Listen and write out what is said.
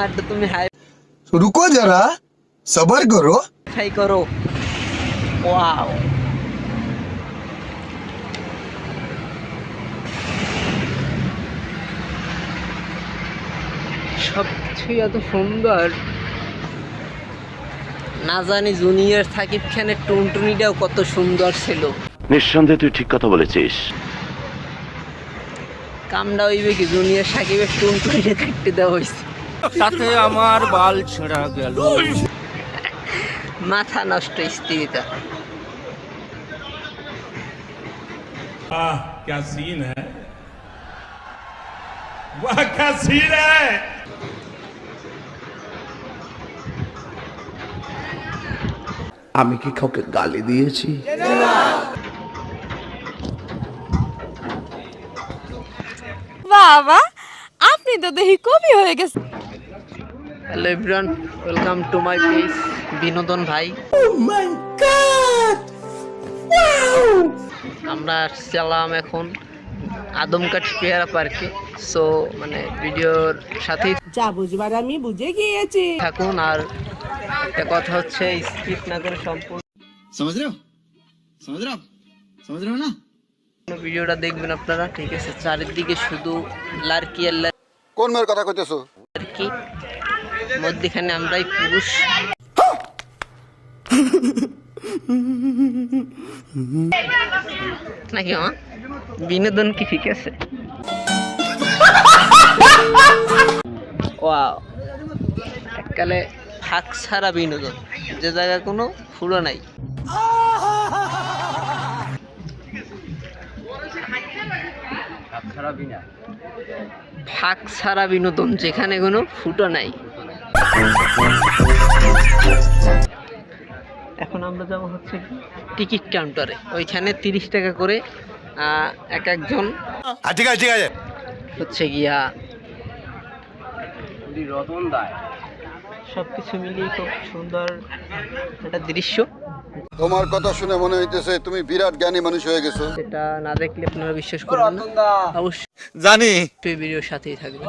está तो तुम्हें रुको जरा सबर करो। करो। वाह সব কিছুই এত সুন্দর না জানি জুনিয়র সাকিব খানের টুনটুনিটাও কত সুন্দর ছিল নিঃসন্দেহে তুই ঠিক কথা বলেছিস কামটা হইবে কি জুনিয়র সাকিবের টুনটুনিটা কাটতে দেওয়া হয়েছে তাতে আমার বাল ছেঁড়া গেল মাথা নষ্ট স্ত্রীটা वाह क्या सीन है वाह क्या सीन है আমি কি কাউকে গালি দিয়েছি? বাবা আপনি তো দেখি কবি হয়ে গেছে hello everyone welcome to my page Binodon ভাই। আমরা আসছিলাম এখন আদমকাঠ পেয়ারা পার্কে। সো মানে ভিডিওর সাথেই যা বুঝবার আমি বুঝে গিয়েছি। থাকুন আর একটা কথা হচ্ছে স্কিপ না করে সম্পূর্ণ সমাজ রেও সমাজ রেও সমাজ রেও না ভিডিওটা দেখবেন আপনারা ঠিক আছে? চারিদিকে শুধু লার্কি আর কোন মেয়ের কথা কইতেছো? লার্কি। মধ্যখানে আমরাই পুরুষ। নাকি মা? বিনোদন কি ঠিক আছে? ওয়াও। এককালে ফাঁক ছাড়া বিনোদন। যে জায়গায় কোনো ফুলো নাই। ফাঁক ছাড়া বিনোদন যেখানে কোনো ফুটো নাই। এখন আমরা যাব হচ্ছে টিকিট কাউন্টারে। ওইখানে তিরিশ টাকা করে এক একজন ঠিক আছে ঠিক আছে। হচ্ছে গিয়া সব কিছু মিলিয়ে খুব সুন্দর একটা দৃশ্য। তোমার কথা শুনে মনে হইতেছে তুমি বিরাট জ্ঞানী মানুষ হয়ে গেছো। এটা না দেখলে আপনারা বিশ্বাস করবেন না। অবশ্যই। জানি। ভিডিওর সাথেই থাকবেন।